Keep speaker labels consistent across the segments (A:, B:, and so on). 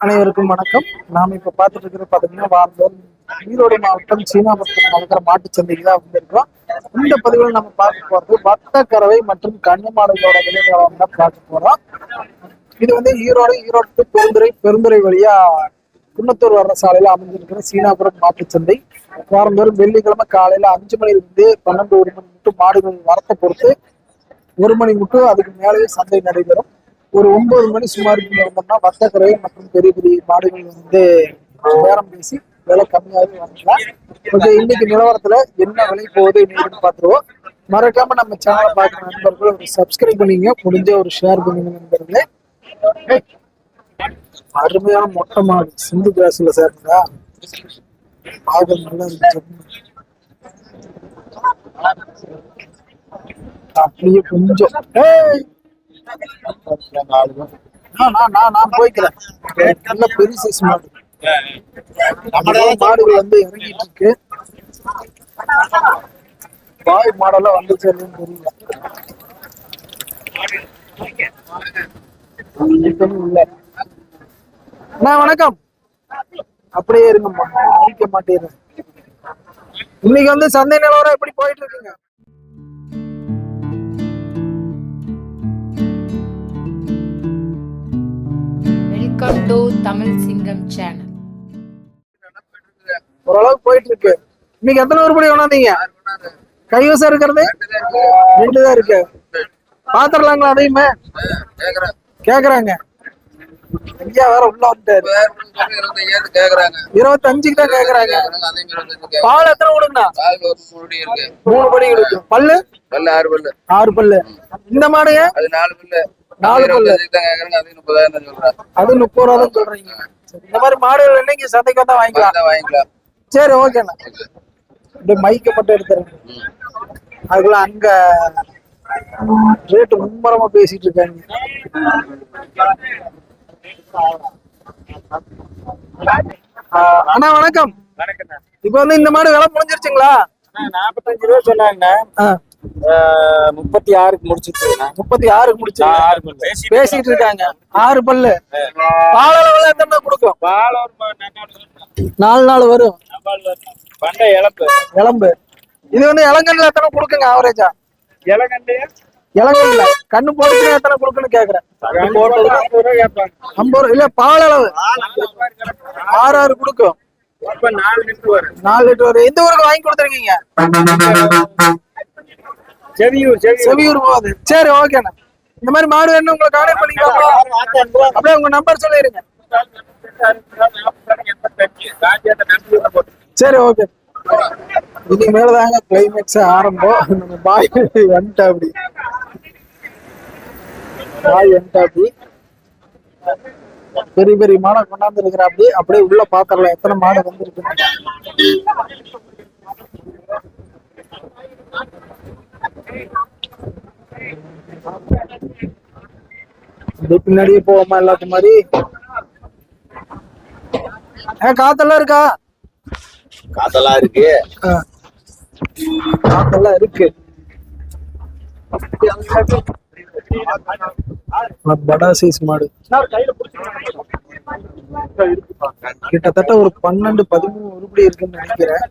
A: அனைவருக்கும் வணக்கம். நாம இப்ப பாத்துட்டு இருக்கிறது பாத்தீங்கன்னா வாரந்தோறும் ஈரோடு மாவட்டம் சீனாபுரத்தில் நடக்கிற மாட்டு சந்தைக்கு தான் வந்திருக்கோம் இந்த பதிவில் நம்ம பார்க்க போறது வட்டக்கறவை மற்றும் கன்னிமாடுகளோட விலைகளை தான் பார்க்க போறோம். இது வந்து ஈரோடு ஈரோடு to பெருந்துறை பெருந்துறை வழியா குன்னத்தூர் வர்ற சாலையில அமைஞ்சிருக்கிற சீனாபுரம் மாட்டுச்சந்தை சந்தை. வாரந்தோறும் வெள்ளிக்கிழமை காலையில அஞ்சு மணிலிருந்து பன்னெண்டு ஒரு மணி மட்டும் மாடுகள் வரத்தை பொறுத்து ஒரு மணி மட்டும் அதுக்கு மேலேயே சந்தை நடைபெறும். ஒரு ஒன்பது மணி சுமாருக்கு வந்தோம்னா வர்த்தகரை மற்றும் பெரிய பெரிய மாடுகள் வந்து பேரம் பேசி விலை கம்மியாகவே வாங்கிக்கலாம் கொஞ்சம் இன்னைக்கு நிலவரத்துல என்ன விலை போகுது என்னன்னு பார்த்துருவோம். மறக்காம நம்ம சேனலை பார்க்குற நண்பர்கள் ஒரு சப்ஸ்கிரைப் பண்ணிங்க முடிஞ்ச ஒரு ஷேர் பண்ணுங்க நண்பர்களே. அருமையான மொட்டை மாடு சிந்து கிராஸ்ல சேர்ந்தா பாகம் நல்லா இருந்துச்சு அப்படியே கொஞ்சம். ஏய்! நான் போய்க்கிறேன். நல்ல பெரிய மாடு. நம்மளோட மாடுகள் வந்து இறங்கிட்டு இருக்கு. பாய் மாடெல்லாம் வந்துச்சு தெரியல. இப்பவும் இல்ல. அண்ணா வணக்கம். அப்படியே இருங்கம்மா. அழிக்க மாட்டேன் இன்னைக்கு வந்து சந்தை நிலவரம் எப்படி போயிட்டு இருக்குங்க?
B: வெல்கம் டு தமிழ் சிங்கம் சேனல்.
A: ஓரளவுக்கு போயிட்டு இருக்கு இன்னைக்கு எத்தனை உருப்படி கொண்டாந்தீங்க? கைவசம் இருக்கிறது? ரெண்டு தான் இருக்கு. பாத்துடலாங்களா அதையுமே? கேக்குறாங்க. ஐயா வேற உள்ள வந்துட்டாரு. இருபத்தஞ்சுக்கு தான் கேக்குறாங்க. பால் எத்தனை கொடுங்கண்ணா மூணு படி கொடுக்கும் பல்லு? பல்லு ஆறு பல்லு. இந்த மாடுங்க நாலு பல்லு அது முப்பது ரூபா தான் சொல்றீங்க. இந்த மாதிரி மாடுகள் என்னைக்கு சந்தைக்கு வந்தா வாங்கிக்கலாம். சரி ஓகேண்ணா இப்படி மைக்க மட்டும் எடுத்துறேன். அதுக்குள்ள அங்க ரேட்டு மும்மரமா பேசிட்டு இருக்காங்க. அண்ணா வணக்கம். இப்ப வந்து இந்த மாடு விலை முடிஞ்சிருச்சுங்களா?
C: நாற்பத்தஞ்சு ரூபா சொன்னாங்க.
A: ஆஹ்
C: முப்பத்தி ஆறுக்கு முடிச்சிருக்கேன்
A: முப்பத்தி ஆறுக்கு முடிச்சு. பேசிட்டு இருக்காங்க. ஆறு பல்லு. பால் அளவுல எத்தனை கொடுக்கும் நாலு நாள் வரும். இளம்பு இது வந்து இளங்கல்ல எத்தனை கொடுக்குங்க ஆவரேஜா
C: இலகண்டு
A: இளங்கல்ல கண்ணு போட்டுச்சுன்னா எத்தனை கொடுக்குன்னு கேக்குறேன்.
C: போட்டது ஐம்பது ரூபா
A: இல்ல பால் அளவு ஆறு ஆறு கொடுக்கும்.
C: நாலு லிட்டர் வரும்.
A: எந்த ஊருக்கு வாங்கி கொடுத்துருக்கீங்க?
C: செவியூர் செவியூர்
A: போகுது சரி ஓகேண்ணா இந்த மாதிரி மாடு வேணும் உங்களை கான்டாக்ட் பண்ணிக்கலாம் அப்படியே உங்க நம்பர் சொல்லிருங்க சரி ஓகே மேலதாங்க கிளைமேக்ஸ் ஆரம்பம் நம்ம பாய் வந்துட்டா அப்படி பாய் வந்துட்டா அப்படி பெரிய பெரிய மாடை கொண்டாந்து இருக்கிற அப்படி அப்படியே உள்ள பாத்திரலாம் எத்தனை மாடு வந்திருக்கு பின்னாடியே போவோமா எல்லாத்து மாதிரி காத்தெல்லாம் இருக்கா?
C: காத்தெல்லாம் இருக்கு.
A: காத்தெல்லாம் இருக்கு. ஆ, படா சைஸ் மாடு. கிட்டத்தட்ட ஒரு பன்னெண்டு பதிமூணு உருப்படி இருக்குன்னு நினைக்கிறேன்.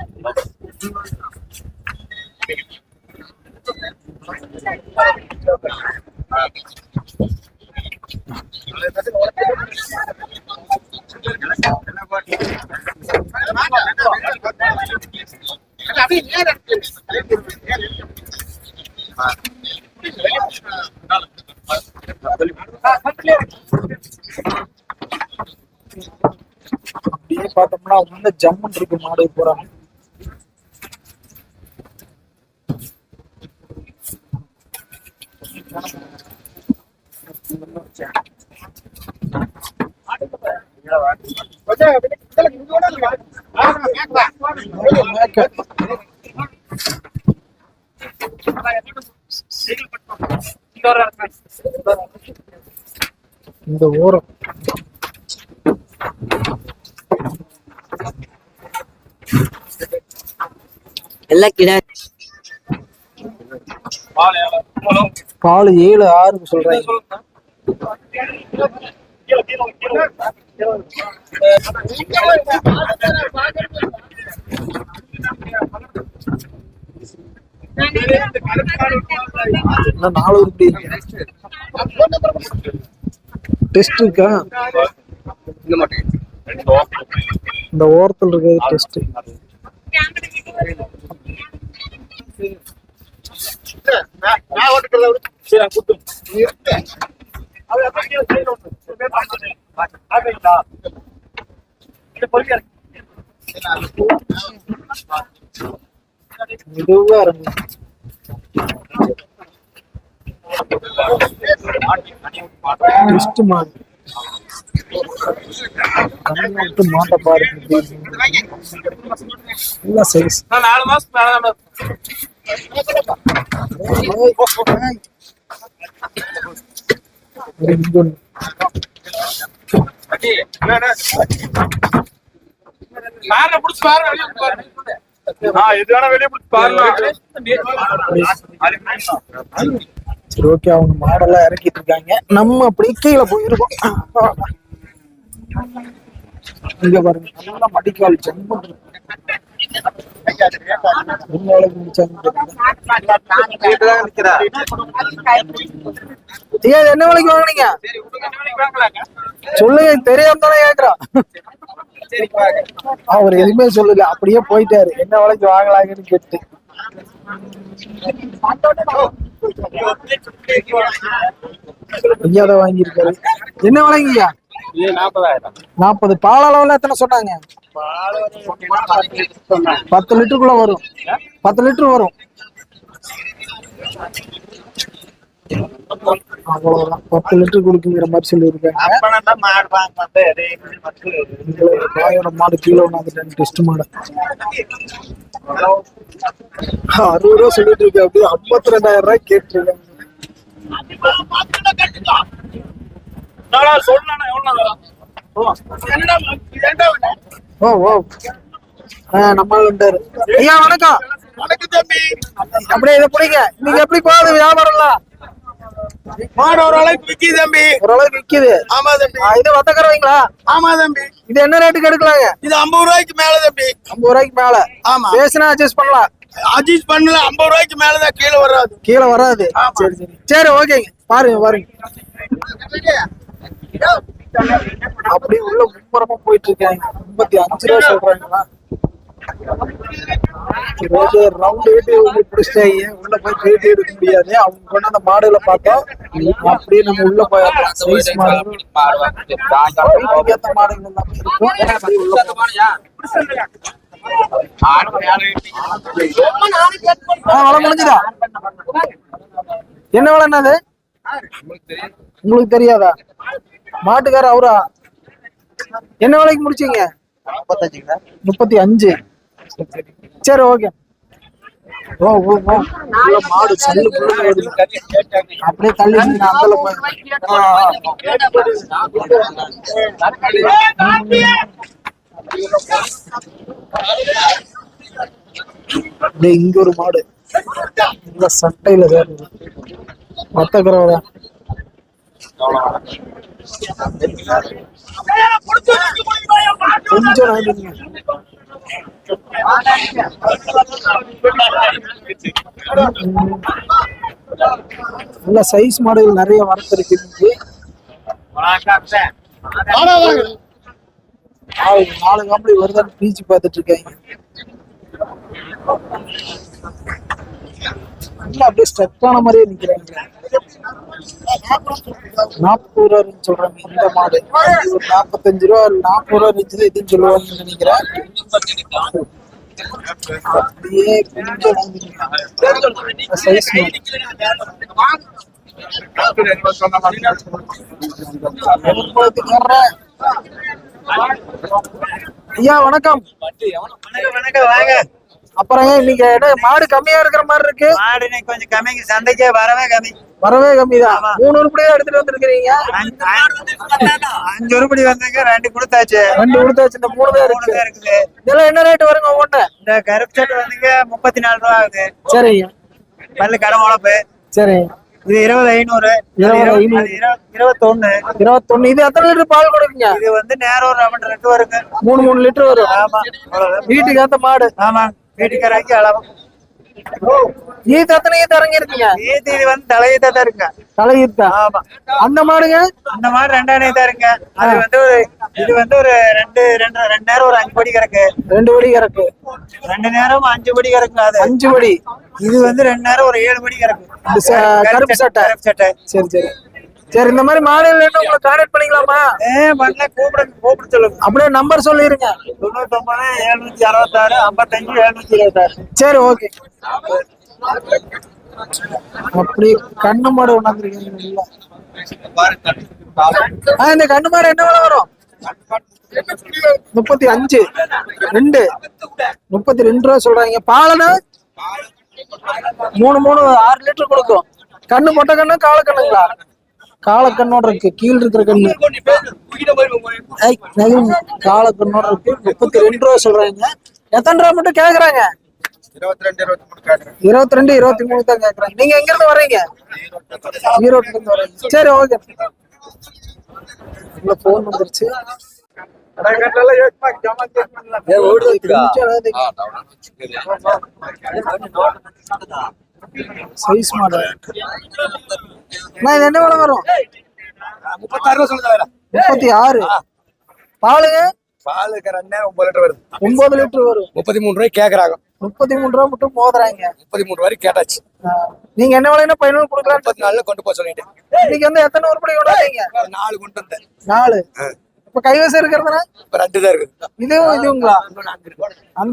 A: எவ்வளவு சட்டை வந்து ஜம்முன் இருக்கு மாடு போறாங்க இந்த ஓரம்.
D: எல்லாம் கிடா
A: பால் ஏழு ஆறு இன்னும் நாலு உருப்படி டெஸ்ட் இருக்கா? இந்த ஓரத்தில் இருக்கிறது டெஸ்ட் மெதுவா இறங்கும் டெஸ்ட் மாடு விட்டு மாட்ட பாருங்க நல்ல சைஸ்
C: நாலு மாசம் வெளிய பாருங்க
A: சரி ஓகே அவங்க மாடெல்லாம் இறக்கிட்டு இருக்காங்க. நம்ம அப்படி கீழே போயிருக்கோம். இங்க பாருங்க நல்லா மடிக்கால் ஜம்ப் என்ன வேலைக்கு வாங்குனீங்க? சொல்லுங்க தெரியாம தானே கேக்குறோம். அவர் எதுவுமே சொல்லல அப்படியே போயிட்டாரு. என்ன வேலைக்கு வாங்கலாங்கன்னு கேட்டு. ஐயா தான் வாங்கியிருக்காரு. என்ன விலைங்கய்யா? நாற்பது. பால் அளவுல எத்தனை சொன்னாங்க? பத்து லிட்டருக்குள்ள வரும். பத்து லிட்டர் வரும். அவ்வளவுதான். பத்து லிட்டர் கொடுக்குங்கிற மாதிரி சொல்லியிருக்காங்க. மாடு கீழே டெஸ்ட் மாடு. அறுபது ரூபா சொல்லிட்டு இருக்கு அப்படி ஐம்பத்தி ரெண்டாயிரம் ரூபாய் கேட்டிருக்காங்க ஓ ஓ ஆ, நம்ம ஐயா வணக்கம். அப்படியே இதை பிடிங்க. நீங்க எப்படி போகுது வியாபாரம்லாம்?
C: மாடு ஒரு அளவுக்கு விக்கி தம்பி.
A: ஓரளவுக்கு விக்குது.
C: ஆமா தம்பி.
A: இது வத்தக்கறவைங்களா
C: ஆமா தம்பி.
A: இது என்ன ரேட்டுக்கு எடுக்கலாங்க?
C: இது ஐம்பது ரூபாய்க்கு மேல தம்பி.
A: ஐம்பது ரூபாய்க்கு மேல.
C: ஆமா.
A: பேசினா அட்ஜஸ்ட் பண்ணலாம்.
C: அட்ஜஸ்ட் பண்ணல ஐம்பது ரூபாய்க்கு மேலதான் கீழே வராது.
A: கீழே வராது. சரி சரி. சரி ஓகேங்க. பாருங்க பாருங்க. அப்படியே உள்ள மும்மரமா போயிட்டு இருக்காங்க. ஐம்பத்தி அஞ்சு ரூபா சொல்றாங்களா? ரவுண்ட் பிடிச்சிட்டாங்க உள்ள போய் எடுக்க முடியாது? அவங்க கொண்டு அந்த மாடுகளை பார்த்தோம் அப்படியே நம்ம உள்ள சைஸ் மாடு. ஏத்த மாடுகள் முடிஞ்சுதா என்ன விலை என்னது? உங்களுக்கு தெரியாதா? மாட்டுக்கார அவரா? என்ன விலைக்கு முடிச்சீங்க? முப்பத்தி அஞ்சு. சரி ஓகே ஓ ஓ ஓ. மாடு. அப்படியே தள்ளி. அப்படியே இங்க ஒரு மாடு. இந்த சட்டையில வேறு மத்த கரவரா கொஞ்சம் நல்ல சைஸ் மாடல் நிறைய வரத்திருக்கு இன்னைக்கு நாலு நாலு காம்பளி வருதான்னு பீச்சு பார்த்துட்டு இருக்காங்க. நல்லா அப்படியே ஸ்ட்ரக் ஆன மாதிரியே நிக்கிறாங்க நாற்பது ரூபா சொல்றாங்க இந்த மாடு. ஒரு நாற்பத்தஞ்சு ரூபா நாற்பது ரூபா இருந்துச்சு இதுன்னு சொல்லுவாங்கன்னு நினைக்கிறேன். அப்படியே கொஞ்சம் சைஸ் ஐயா வணக்கம்
E: வணக்கம் வாங்க.
A: அப்புறம் இன்னைக்கு மாடு கம்மியா இருக்கிற மாதிரி இருக்கு?
E: மாடு இன்னைக்கு கொஞ்சம் கம்மிங்க சந்தைக்கே வரவே கம்மி.
A: வரவே கம்மிதான் மூணு உருப்படியா எடுத்துட்டு வந்திருக்கிறீங்க.
E: அஞ்சு- உருப்படி வந்தங்க ரெண்டு கொடுத்தாச்சு.
A: ரெண்டு கொடுத்தாச்சு இந்த மூணு தான்
E: தான் இருக்குது.
A: இதெல்லாம் என்ன ரேட் வருங்க ஒவ்வொன்னு
E: இந்த கருப்பு சட்டை வந்துங்க முப்பத்தி நாலு ரூபா ஆகுது.
A: சரிங்க.
E: பல்லு கடை உழப்பு.
A: சரிங்க.
E: இது இருபது ஐநூறு.
A: இருபது
E: இருபது
A: ஐநூறு.
E: இருபது- இருபத்தொன்னு.
A: இருபத்தொன்னு. இது எத்தனை லிட்டர் பால் கொடுக்குங்க
E: இது வந்து நேரம் ஒரு ரமன் ரெண்டு வருங்க.
A: மூணு மூணு லிட்டர் வரும்.
E: ஆமா.
A: வீட்டுக்கு ஏத்த மாடு.
E: ஆமா. வீட்டுக்காரங்க அளவு.
A: ஈத்து எத்தனை ஈத்து இறங்கி இருக்கீங்க
E: ஈத்து இது வந்து தலையீத்தா தான் இருக்குங்க
A: தலையீத்தா
E: ஆமா.
A: அந்த மாடுங்க?
E: அந்த தான் இருங்க அது வந்து ஒரு இது வந்து ஒரு ரெண்டு ரெண்டு ரெண்டு நேரம் ஒரு அஞ்சு படி கிடக்கு
A: ரெண்டு படி கிடக்கு
E: ரெண்டு நேரம் அஞ்சு படி கிடக்குங்க அது.
A: அஞ்சு படி.
E: இது வந்து ரெண்டு நேரம் ஒரு ஏழு மணி கிடக்கு
A: இந்த ச- கருப்பு சட்டை.
E: கருப்பு சட்டை.
A: சரி சரி. சரி இந்த மாதிரி மாடுகள் என்ன உங்களை கான்டாக்ட் பண்ணிக்கலாமா?
E: ஏ பண்ணல கூப்பிடுங்க கூப்பிட சொல்லுங்க.
A: அப்படியே நம்பர் சொல்லிருங்க.
E: தொண்ணூத்தி ஒன்பது எழுநூத்தி அறுபத்தாறு ஐம்பத்தஞ்சு எழுநூத்தி இருபத்தாறு.
A: சரி ஓகே அப்படி கண்ணு மாடு கொண்டாந்துருக்கீங்க ஆ இந்த கண்ணு மாடு என்ன விலை வரும்? முப்பத்தி அஞ்சு. ரெண்டு. முப்பத்தி ரெண்டு ரூபா சொல்றாங்க. பாலனா மூணு மூணு ஆறு லிட்டர் கொடுக்கும். கண்ணு பொட்டை கண்ணு காலக்கண்ணுங்களா? காலக்கண்ணோட இருக்கு. கீழ் இருக்கிற கண்ணு. காலக்கண்ணோட இருக்கு. முப்பத்தி ரெண்டு ரூபா சொல்றாங்க. எத்தனை ரூபா மட்டும் கேக்குறாங்க?
C: இருபத்தி ரெண்டு இருபத்தி மூணு
A: தான் கேக்குறாங்க. நீங்க எங்க இருந்து வர்றீங்க? ஈரோட்ல இருந்து வர்றீங்க. சரி ஓகே. உள்ள போன் வந்துருச்சு. சைஸ் மாடல் அண்ணா இது என்ன விலை வரும்?
C: முப்பத்தாறு ரூபா
A: முப்பத்தி ஆறு
C: பால் ரெண்டு ஒன்பது லிட்டர் வருது.
A: ஒன்பது லிட்டர் வரும்.
C: முப்பத்தி மூணு ரூபாய் கேக்குறாங்க.
A: முப்பத்தி மூணு ரூபா மட்டும் மோதுறாங்க
C: முப்பத்தி மூணு ரூபாய் கேட்டாச்சு.
A: நீங்க என்ன விலைன்னா பதினொன்று கொடுக்கலாம்
C: முப்பத்தி நாலுல கொண்டு போக சொல்லிட்டு
A: இன்னைக்கு வந்து எத்தனை உருப்படி கொண்டாந்தீங்க?
C: நாலு கொண்டு வந்தேன்.
A: நாலு? இப்ப கைவசம் இருக்கிறதுனா?
C: இப்ப ரெண்டு தான் இருக்குது.
A: இதுவும் இதுங்களா அந்த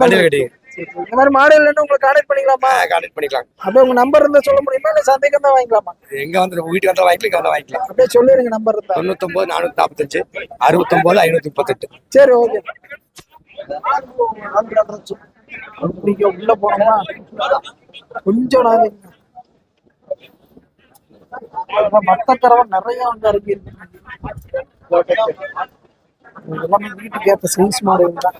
A: இந்த மாதிரி மாடல் என்ன உங்களுக்கு கான்டாக்ட் பண்ணிக்கலாமா?
C: கான்டெக்ட் பண்ணிக்கலாம்.
A: அப்படியே உங்க நம்பர் இருந்தா சொல்ல முடியுமா? இல்ல சந்தைக்கு தான் வாங்கிக்கலாமா?
C: எங்க வந்து வீட்டுக்கு வந்தா வாங்கிக்கலாம் இங்க வந்தா வாங்கிக்கலாம்.
A: அப்படியே சொல்லிருங்க நம்பர் இருந்தா.
C: தொண்ணூத்தொன்பது நானூத்தி நாற்பத்தஞ்சு அறுபத்தொன்பது ஐநூத்தி முப்பத்தெட்டு
A: சரி ஓகே நீங்க உள்ள போனோமா? கொஞ்சம் நாள் மத்த கறவை நிறைய வந்து இருக்கு. எல்லாமே வீட்டுக்கு ஏற்ற சைஸ் மாடு தான்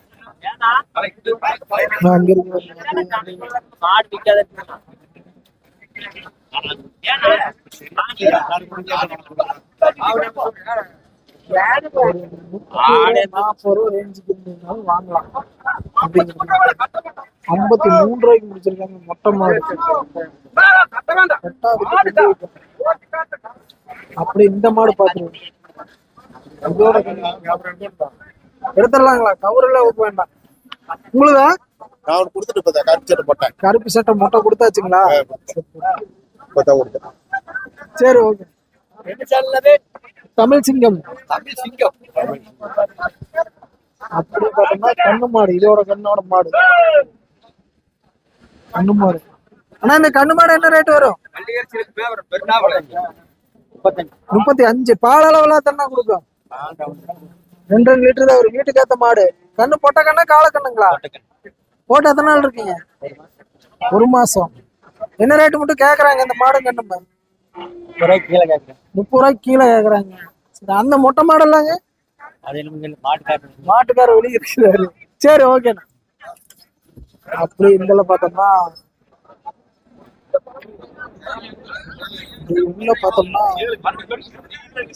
A: வாங்கலாம் ஐம்பத்தி மூணு ரூபாய்க்கு முடிச்சிருக்காங்க மொட்டை மாடு அப்படி இந்த மாடு பாத்துருவோம் இதோட எடுத்துடலாங்களா? கவர்ல வேண்டாம். உங்களுதா?
C: நான் கொடுத்துட்டு இப்போ கருத்து போட்டேன்.
A: கருப்பு சட்டை மொட்டை கொடுத்தாச்சுங்களா?
C: தான் கொடுத்தேன்.
A: சரி ஓகே. தமிழ் சிங்கம்.
C: தமிழ் சிங்கம்.
A: அப்படி பார்த்தோம்னா கண்ணு மாடு இதோட கண்ணோட மாடு. கண்ணு மாடு. ஆனா இந்த கண்ணு மாடு என்ன ரேட் வரும்? முப்பத்தி அஞ்சு. பால் அளவுல தண்ணா கொடுக்கும்? ரெண்டு ரெண்டு லிட்டர் தான் ஒரு வீட்டுக்கு ஏத்த மாடு. கண்ணு போட்ட கண்ணா கால கண்ணுங்களா? போட்டு எத்தனை நாள் இருக்கீங்க? ஒரு மாசம். என்ன ரேட்டு மட்டும் கேக்குறாங்க இந்த மாடு கண்ணுமே முப்பது ரூபாய்க்கு கீழே கேக்குறாங்க. சரி அந்த மொட்டை மாடல்லாங்க? மாட்டுக்கார வெளியே இருக்கிறாரு சரி ஓகேண்ணா அப்படி இந்த பார்த்தோம்னா உள்ள பார்த்தோம்னா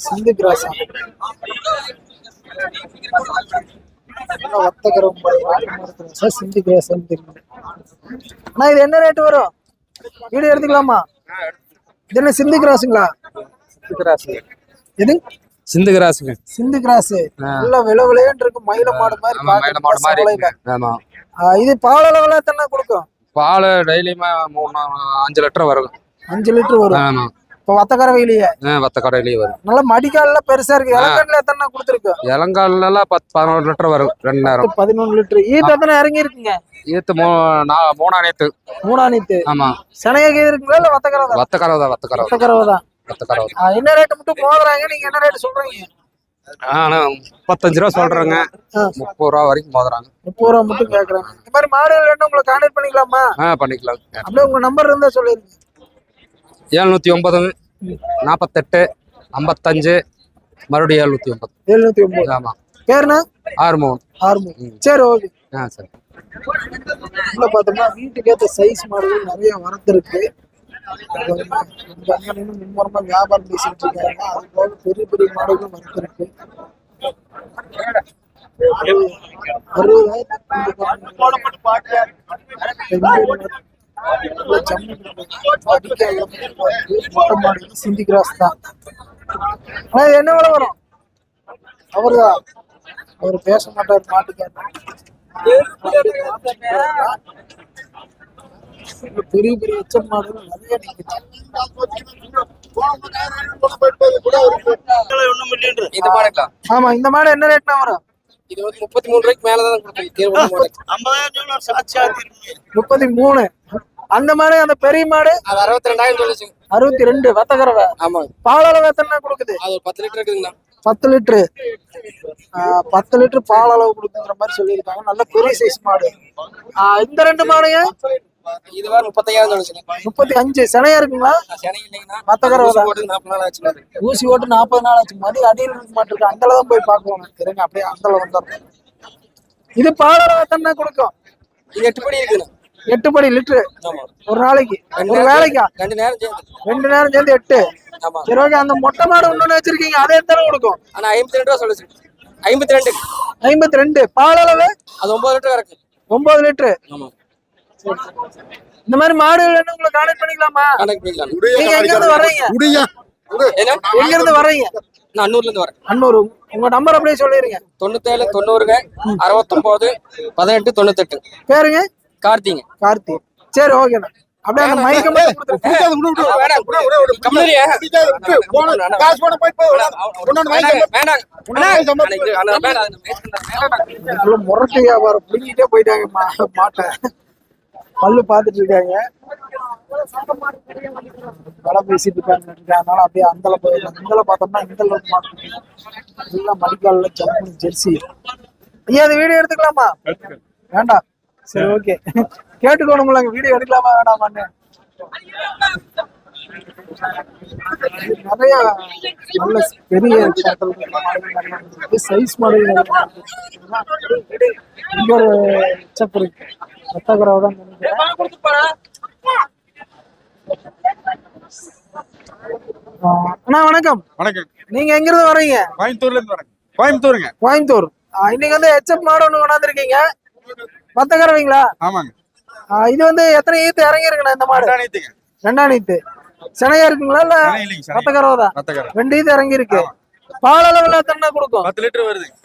A: சிந்து கிராசம் சிந்து அண்ணா இது என்ன ரேட் வரும்? வீடியோ எடுத்துக்கலாமா? இது என்ன சிந்து கிராஸுங்களா எது?
F: சிந்து கிராஸுங்க
A: சிந்து கிராஸ் நல்ல விலை விலையன்னு இருக்கு மயில மாடு மாதிரி
F: மயில மாடு மாதிரி. ஆமா.
A: இது பால் அளவுல எத்தனை கொடுக்கும்?
F: பால் டெய்லியுமே மூணு அஞ்சு லிட்டர் வரும்.
A: அஞ்சு லிட்டர் வரும்.
F: ஆமா.
A: இப்ப வத்தக்கரவையிலேயே
F: ஆ, வத்த கடையிலேயே வரும்.
A: நல்ல மடிக்கால்ல பெருசா இருக்கு. இலக்கண்ல எத்தனை கொடுத்துருக்கு?
F: இளங்கால்லாம் பத்து பதினோரு லிட்டர் வரும். ரெண்டு நேரம்.
A: பதினொன்று லிட்டர். ஈத்து எத்தனை இறங்கி இருக்குங்க
F: ஈத்து மூ மூணா நேத்து
A: மூணா நீத்து
F: ஆமா.
A: சனையாக இருக்குங்களா இல்ல வத்தக்கரவை தான்
F: வத்த கறவை தான் வத்த கறவை
A: வத்தக்கரவை தான் ஆ, என்ன ரேட்டு மட்டும் மோதுறாங்க? நீங்க என்ன ரேட் சொல்றீங்க?
F: ஆனா முப்பத்தஞ்சு ரூபா சொல்றாங்க. முப்பது ரூபா வரைக்கும் மோதுறாங்க.
A: முப்பது ரூபா மட்டும் கேக்குறாங்க இந்த மாதிரி மாடுகள் வேணும் உங்களை கான்டாக்ட் பண்ணிக்கலாமா?
F: ஆ பண்ணிக்கலாம்.
A: அப்படியே உங்க நம்பர் இருந்தா சொல்லிருங்க.
F: ஏழ்நூத்தி ஒன்பது நாற்பத்தெட்டு ஐம்பத்தஞ்சு மறுபடியும் ஏழ்நூத்தி ஒன்பது.
A: எழுநூத்தி ஒன்பது.
F: ஆமா.
A: பேருண்ணா?
F: ஆறு மூணு
A: ஆறுமு சரி ஓகே.
F: ஆ சரி.
A: உள்ள பார்த்தோம்னா வீட்டுக்கு ஏற்ற சைஸ் மாடுகள் நிறைய வரத்து இருக்கு இந்த அண்ணனும் மும்முரமா வியாபாரம் பேசிட்டு இருக்காங்க. அது போக பெரிய பெரிய சிந்தி கிராஸ் தான் ஆனா இது என்ன விலை வரும்? அவர்தான் அவர் பேச மாட்டார் மாட்டுக்காரர் பெரிய பெரிய எச்சம் மாடுகள் நிறைய ஆமா இந்த மாடு என்ன ரேட்னா வரும்
F: இது வந்து முப்பத்தி மூணு ரூபாய்க்கு மேலதான் கொடுத்தோம்
A: முப்பத்தி மூணு. அந்த மாடு அந்த பெரிய மாடு
F: அது அறுபத்தி ரெண்டாயிரம் சொல்லிச்சு
A: அறுபத்தி ரெண்டு வத்தக்கரவை
F: ஆமா
A: பாலளவு எத்தனை கொடுக்குது?
F: அது பத்து லிட்டர் இருக்குதுங்கண்ணா.
A: பத்து லிட்டரு. பத்து லிட்டர் பால் அளவு கொடுக்குங்கிற மாதிரி சொல்லியிருக்காங்க. நல்ல பெரிய சைஸ் மாடு. இந்த ரெண்டு மாடுங்க?
F: இது வேற முப்பத்தையாயிரம் சொல்லிச்சுங்க
A: முப்பத்தி அஞ்சு. சினையா இருக்குங்களா?
F: சனி இல்லைங்கண்ணா.
A: வத்தக்கரவை தான்.
F: போட்டு நாற்பது நாள் ஆச்சு
A: ஊசி ஓட்டு நாற்பது நாள் ஆச்சு. மடி அடியில் இருக்க மாட்டிருக்கு. அங்கல தான் போய் பார்க்கணும். இருங்க அப்படியே அங்கல வந்துடுறோம் இது பால் அளவு எத்தனை கொடுக்கும்?
F: இது எட்டு படி இருக்குண்ணா.
A: எட்டு படி லிட்டரு.
F: ஆமா.
A: ஒரு நாளைக்கு. ஒரு வேலைக்கா?
F: ரெண்டு நேரம் சேர்ந்து.
A: ரெண்டு நேரம் சேர்ந்து எட்டு. சரி ஓகே அந்த மொட்டை மாடு ஒண்ணு வச்சிருக்கீங்க அதே எத்தனை கொடுக்கும்?
F: ஆனா ஐம்பத்தி ரெண்டு ரூபா சொல்லுச்சு ஐம்பத்தி ரெண்டு.
A: ஐம்பத்தி ரெண்டு. பால் அளவு?
F: அது ஒன்பது லிட்டர் கறக்கு.
A: ஒன்பது லிட்டரு.
F: ஆமா.
A: இந்த மாதிரி மாடு வேணும் உங்களை கான்டாக்ட் பண்ணிக்கலாமா? நீங்க எங்க இருந்து வர்றீங்க எங்க இருந்து வர்றீங்க
F: நான் அன்னூர்ல இருந்து வரேன்.
A: அன்னூர். உங்க நம்பர் அப்படியே சொல்லிருங்க.
F: தொண்ணூத்தேழு தொண்ணூறுங்க அறுபத்தொன்பது பதினெட்டு தொண்ணூத்தெட்டு.
A: பேருங்க.
F: கார்த்திங்க.
A: கார்த்தி. சரி ஓகேண்ணா அப்படியே அந்த மைக்க முரட்டு வியாபாரம் பிடிக்கிட்டே போயிட்டாங்க மாட்டை. பல்லு பார்த்துட்டு இருக்காங்க. வேலை பேசிட்டு இருக்காங்க அதனால அப்படியே அந்தல இந்தல பார்த்தோம்னா இந்தல மாட்டு. எல்லாம் மடிக்கால ஜெர்சி. ஐயா அது வீடியோ எடுத்துக்கலாமா. வேண்டாம். சரி ஓகே கேட்டுக்கோணுங்களா வீடியோ எடுக்கலாமா வேண்டாமான்னு நிறைய நல்ல பெரிய சைஸ் மாடல் இங்க ஒரு செப் இருக்கு தான் ஆ, அண்ணா வணக்கம்.
C: வணக்கம்.
A: நீங்க எங்க இருந்து வர்றீங்க?
C: கோயம்புத்தூர்ல இருந்து வரேன் கோயம்புத்தூருங்க.
A: கோயம்புத்தூர். இன்னைக்கு வந்து ஹெச்எப் மாடு ஒண்ணு கொண்டாந்துருக்கீங்க. மத்தக்கரவைங்களா
C: ஆமாங்க.
A: இது வந்து எத்தனை ஈத்து இறங்கிருக்குண்ணா இந்த மாடு? ரெண்டாம் நீத்து சினையா இருக்குங்களா இல்ல
C: சனை
A: மத்தக்கரவை தான்? ரெண்டு ஈத்து இறங்கி இருக்கு பால் அளவுல எத்தனை கொடுக்கும்?
C: பத்து லிட்டர் வருதுங்க.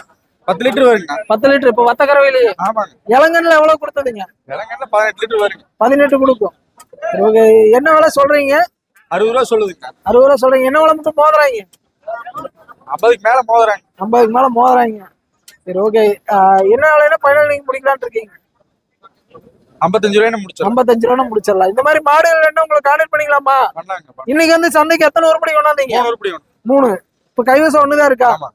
C: பத்து லிட்டர் வருங்க
A: பத்து லிட்டர். இப்ப வத்தக்கரவையிலேயே
C: ஆமாங்க.
A: இளங்கன்ல எவ்வளவு கொடுத்ததுங்க?
C: இலங்கைல பதினெட்டு லிட்டர் வருங்க
A: பதினெட்டு கொடுக்கும். என்ன விலை சொல்றீங்க?
C: அறுபது ரூபா சொல்லுதுங்க.
A: அறுபது ரூபா சொல்றீங்க. என்ன விலை மட்டும் மோதுறாங்க?
C: ஐம்பதுக்கு மேல மோதுறாங்க.
A: ஐம்பதுக்கு மேல மோதுறாங்க. சரி ஓகே என்ன விலைன்னா ஃபைனல் நீங்க முடிக்கலாம்னு இருக்கீங்க?
C: ஐம்பத்தஞ்சு ரூபாய் முடிச்சிடும்
A: ஐம்பத்தஞ்சு ரூபா முடிச்சிடலாம். இந்த மாதிரி மாடுகள் வேணும் உங்களை கான்டாக்ட் பண்ணிக்கலாமா? இன்னைக்கு வந்து சந்தைக்கு எத்தனை உருப்படி கொண்டாந்தீங்க?
C: மூணு ஒன்று
A: இப்ப கைவசம் ஒண்ணுதான் இருக்கா?
C: ஆமா.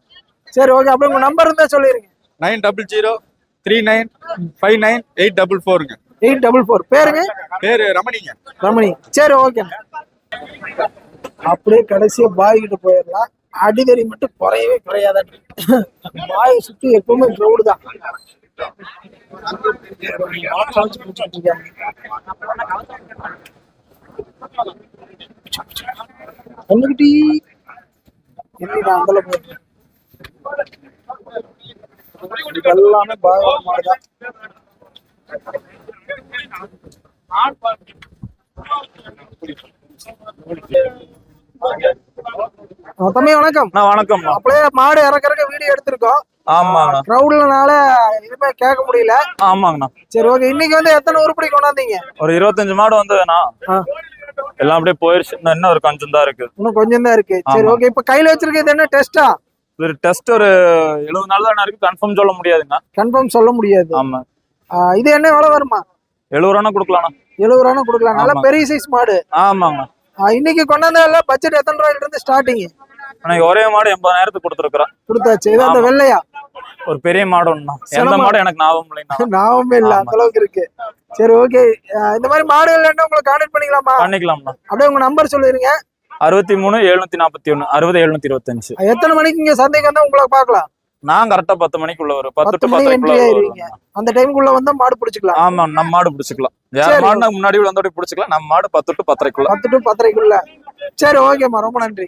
A: சரி ஓகே அப்படியே உங்க நம்பர் இருந்தா சொல்லிருங்க.
C: Nine double zero three nine five nine eight double ஃபோருங்க.
A: Eight double four. பேருங்க?
C: பேரு ரமணிங்க.
A: ரமணி. சரி ஓகே அப்படியே கடைசியா பாய் கிட்ட போயிடலாம். அடிதறி மட்டும் குறையவே குறையாத பாயை சுத்தி எப்பவுமே க்ரௌடு தான். ஒண்ணுகிட்டி என்னடா எல்லாமே பாய் மாடுதான் தம்பி வணக்கம்.
G: வணக்கம்
A: அப்படியே மாடு இறக்கறக்க வீடியோ எடுத்திருக்கோம்.
G: ஆமாங்கண்ணா.
A: கிரௌட்லனால எதுவுமே கேட்க முடியல.
G: ஆமாங்கண்ணா.
A: சரி ஓகே இன்னைக்கு வந்து எத்தனை உருப்படி கொண்டாந்தீங்க?
G: ஒரு இருபத்தஞ்சு மாடு வந்து வேணா எல்லாம் அப்படியே போயிருச்சு. இன்னும் ஒரு கொஞ்சம் தான் இருக்கு.
A: இன்னும் கொஞ்சம் தான் இருக்கு. சரி. ஓகே இப்ப கையில வச்சிருக்கிறது என்ன? டெஸ்டா
G: ஒரு டெஸ்ட் ஒரு எழுபது நாள் தானே இருக்கு. கன்ஃபார்ம் சொல்ல முடியாதுங்க
A: கன்ஃபார்ம் சொல்ல முடியாது.
G: ஆமா.
A: இது என்ன எவ்வளவு வருமா?
G: எழுபது ரூபா கொடுக்கலாம்ண்ணா.
A: எழுபது ரூபா கொடுக்கலாம். நல்ல. பெரிய சைஸ் மாடு.
G: ஆமாங்கண்ணா.
A: ஆ, இன்னைக்கு கொண்டாந்த பட்ஜெட் எத்தனை ரூபாயில இருந்து ஸ்டார்டிங்
G: ஒரே மாடு எண்பதாயிரத்துக்கு கொடுத்துருக்குறேன்
A: கொடுத்தாச்சு. இது அந்த. வெள்ளையா?
G: ஒரு பெரிய மாடு ஒண்ணு எந்த மாடு எனக்கு ஞாபகம் இல்லைன்னா
A: நாவுமே இல்ல. அந்த அளவுக்கு இருக்கு. சரி ஓகே இந்த மாதிரி மாடுகள் என்ன உங்களை கான்டாக்ட் பண்ணிக்கலாமா?
G: பண்ணிக்கலாம்ண்ணா.
A: அப்படியே உங்க நம்பர் சொல்லிருங்க.
G: அறுபத்தி மூணு எழுநூத்தி நாற்பத்தி ஒண்ணு அறுபது எழுநூத்தி இருபத்தஞ்சு
A: எத்தனை மணிக்கு இங்க சந்தைக்கு வந்தா உங்களை பார்க்கலாம்?
G: நான் கரெக்டா பத்து மணிக்குள்ள வரும் பத்து
A: பத்து
G: டு வருவேன்.
A: அந்த டைமுக்குள்ள வந்தா மாடு பிடிச்சிக்கலாம்.
G: ஆமா நம்ம மாடு பிடிச்சிக்கலாம். வேற
A: சரி.
G: மாடு முன்னாடி வந்தோட பிடிச்சிக்கலாம். நம்ம மாடு பத்து டு பத்தரைக்குள்ள.
A: பத்து டு பத்தரைக்குள்ள. சரி ஓகேம்மா. ரொம்ப நன்றி.